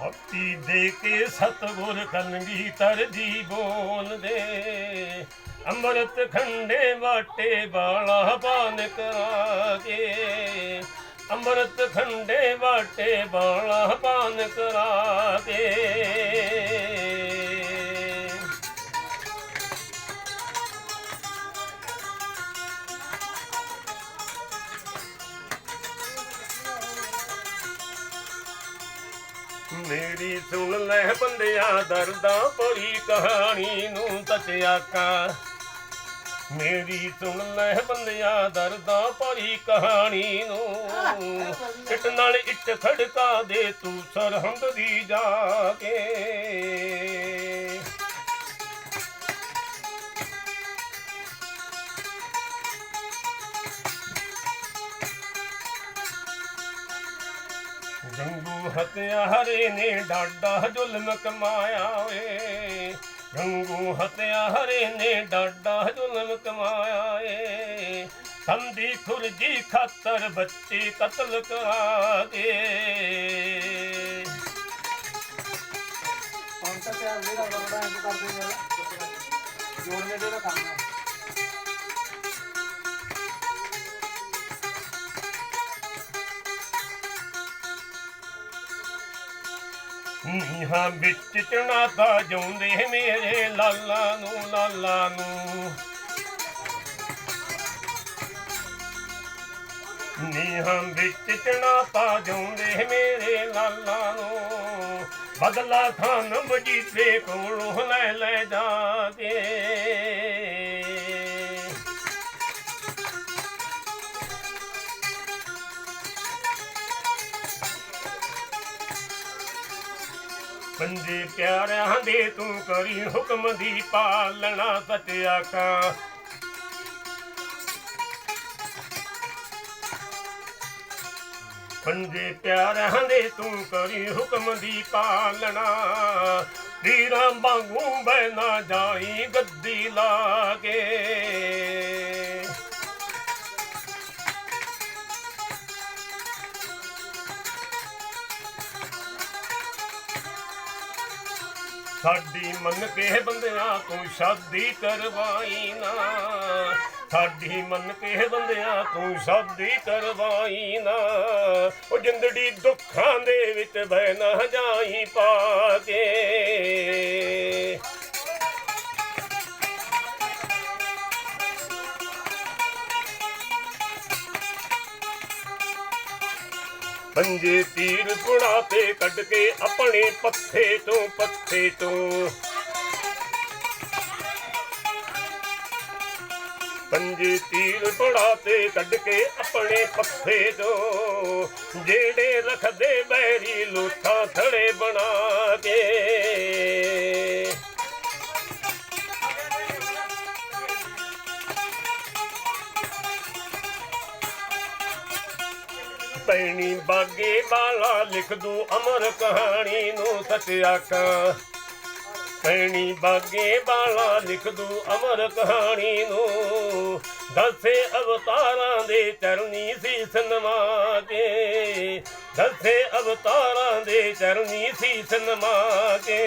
ਭਗਤੀ ਦੇ ਕੇ ਸਤਗੁਰ ਕਲਗੀ ਤਰਜੀ ਬੋਲਦੇ ਅੰਮ੍ਰਿਤ ਖੰਡੇ ਵਾਟੇ ਬਾਲਾ ਪਾਨ ਕਰਾ ਕੇ ਅੰਮ੍ਰਿਤ ਖੰਡੇ ਵਾਟੇ ਬਾਲਾ ਪਾਨ ਕਰਾ ਮੇਰੀ ਸੁਣ ਲੈ ਬੰਦਿਆ, ਦਰਦਾਂ ਭਰੀ ਕਹਾਣੀ ਨੂੰ ਤਚਿਆਕਾ ਮੇਰੀ ਸੁਣ ਲੈ ਬੰਦਿਆ, ਦਰਦਾਂ ਭਰੀ ਕਹਾਣੀ ਨੂੰ। ਇੱਟ ਨਾਲ ਇੱਟ ਖੜਕਾ ਦੇ ਤੂੰ ਸਰਹੰਦ ਦੀ ਜਾ ਕੇ। ਗੰਗੂ ਹਤਿਆਰੇ ਨੇ ਡਾਡਾ ਜ਼ੁਲਮ ਕਮਾਇਆ ਏ। ਗੰਗੂ ਹਤਿਆਰੇ ਨੇ ਡਾਡਾ ਜ਼ੁਲਮ ਕਮਾਇਆ ਏ। ਸੰਦੀ ਖੁਰਜੀ ਖਾਤਰ ਬੱਚੇ ਕਤਲ ਕਰਾ ਕੇ ਹੁਣ ਤਾਂ ਪਿਆਰ ਦੇ ਦਾ ਬੜਾ ਇੰਜ ਕਰਦੇ ਨੇ ਜੋੜ ਮੇਲੇ ਦਾ ਕੰਮ ਹੈ ਨੀਹਾਂ ਵਿੱਚ ਚਣਾਤਾ ਜਾਉਂਦੇ ਮੇਰੇ ਲਾਲਾ ਨੂੰ ਲਾਲਾ ਨੂੰ। ਨੀਹਾਂ ਵਿੱਚ ਚਣਾਤਾ ਜਾਉਂਦੇ ਮੇਰੇ ਲਾਲਾ ਨੂੰ। ਬਦਲਾ ਖਾਨ ਵਜੀਦੇ ਕੋਲੋਂ ਲੈ ਲੈ ਜਾ ਪੰਜੇ ਪਿਆਰਿਆਂ ਦੇ ਤੂੰ ਕਰੀ ਹੁਕਮ ਦੀ ਪਾਲਣਾ ਸਤਿਆ ਕਾ ਪੰਜੇ ਪਿਆਰਿਆਂ ਦੇ ਤੂੰ ਕਰੀ ਹੁਕਮ ਦੀ ਪਾਲਣਾ। ਵੀਰਾਂ ਵਾਂਗੂ ਬੈਨਾ ਜਾਈ ਗੱਦੀ ਲਾ ਕੇ। ਸਾਡੀ ਮੰਨ ਕੇ ਬੰਦਿਆਂ ਤੂੰ ਸ਼ਾਦੀ ਕਰਵਾਈ ਨਾ। ਸਾਡੀ ਮੰਨ ਕੇ ਬੰਦਿਆਂ ਤੂੰ ਸ਼ਾਦੀ ਕਰਵਾਈ ਨਾ। ਉਹ ਜਿੰਦੜੀ ਦੁੱਖਾਂ ਦੇ ਵਿੱਚ ਬਹਿ ਨਾ ਜਾਈ ਪਾ ਕੇ। ਪੰਜੇ ਤੀਰ ਪੁੜਾ ਤੇ ਕੱਢ ਕੇ ਆਪਣੇ ਪੱਥੇ ਤੋਂ ਪੱਥੇ ਤੋਂ। ਪੰਜੇ ਤੀਰ ਪੁੜਾ ਤੇ ਕੱਢ ਕੇ ਆਪਣੇ ਪੱਥੇ ਤੋਂ, ਜਿਹੜੇ ਰੱਖਦੇ ਬੈਰੀ ਲੋਥਾ ਥੜੇ ਬਣਾ ਕੇ। ਪੈਣੀ ਬਾਗੇ ਵਾਲਾ ਲਿਖ ਦੂੰ ਅਮਰ ਕਹਾਣੀ ਨੂੰ ਸਤਿਆ ਕਾ ਪੈਣੀ ਬਾਗੇ ਵਾਲਾ ਲਿਖ ਦੂੰ ਅਮਰ ਕਹਾਣੀ ਨੂੰ। ਦਸੇ ਅਵਤਾਰਾਂ ਦੇ ਚਰਨੀ ਸੀ ਨਵਾ ਕੇ ਦਸੇ ਅਵਤਾਰਾਂ ਦੇ ਚਰਨੀ ਸੀ ਨਵਾ ਕੇ